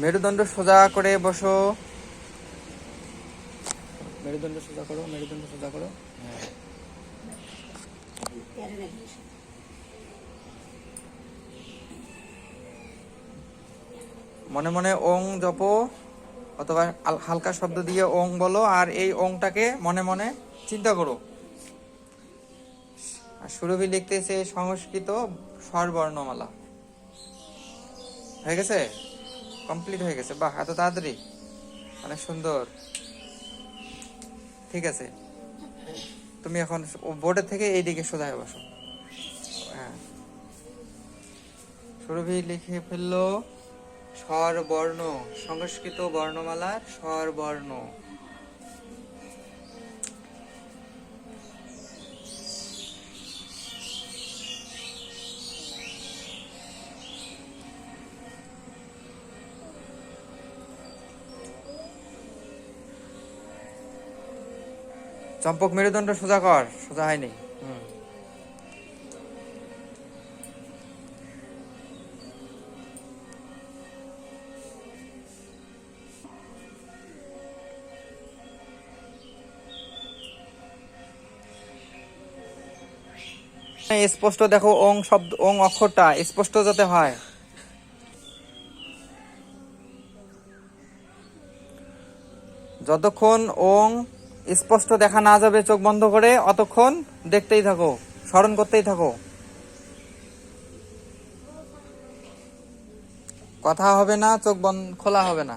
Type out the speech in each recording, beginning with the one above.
মেরুদণ্ড সোজা করে বসো। মেরুদণ্ড সোজা করো, মেরুদণ্ড সোজা করো। মনে মনে ওং জপো, অথবা হালকা শব্দ দিয়ে ওং বলো, আর এই ওংটাকে মনে মনে চিন্তা করো। আর সুরভি লিখতেছে সংস্কৃত স্বরবর্ণমালা। হয়ে গেছে? কমপ্লিট হয়ে গেছে। বাহ, এত তাড়াতাড়ি? অনেক সুন্দর। ঠিক আছে। তুমি এখন বোর্ডের থেকে এইদিকে সোজা হয়ে বসো। হ্যাঁ। সুরভি লিখে ফেলল স্বর বর্ণ সংস্কৃত বর্ণমালার স্বর চম্পক মেরুদণ্ড সোজা কর, সোজা হয়নি। স্পষ্ট দেখো, ওং শব্দ, ওং অক্ষরটা স্পষ্ট যাতে হয়। যতক্ষণ ওং স্পষ্ট দেখা না যাবে, চোখ বন্ধ করে অতক্ষণ দেখতেই থাকো, স্মরণ করতেই থাকো। কথা হবে না, চোখ বন্ধ, খোলা হবে না।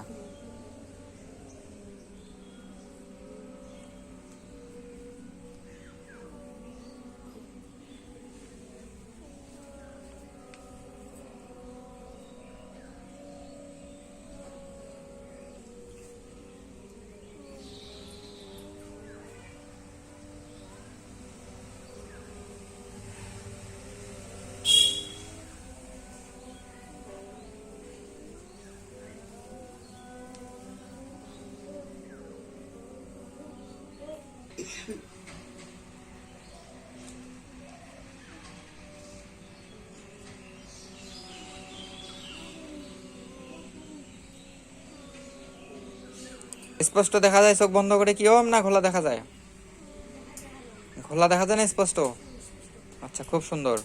স্পষ্ট দেখা যায়? চোখ বন্ধ করে কি ওম না খোলা দেখা যায়? খোলা দেখা যায় না স্পষ্ট? আচ্ছা খুব সুন্দর।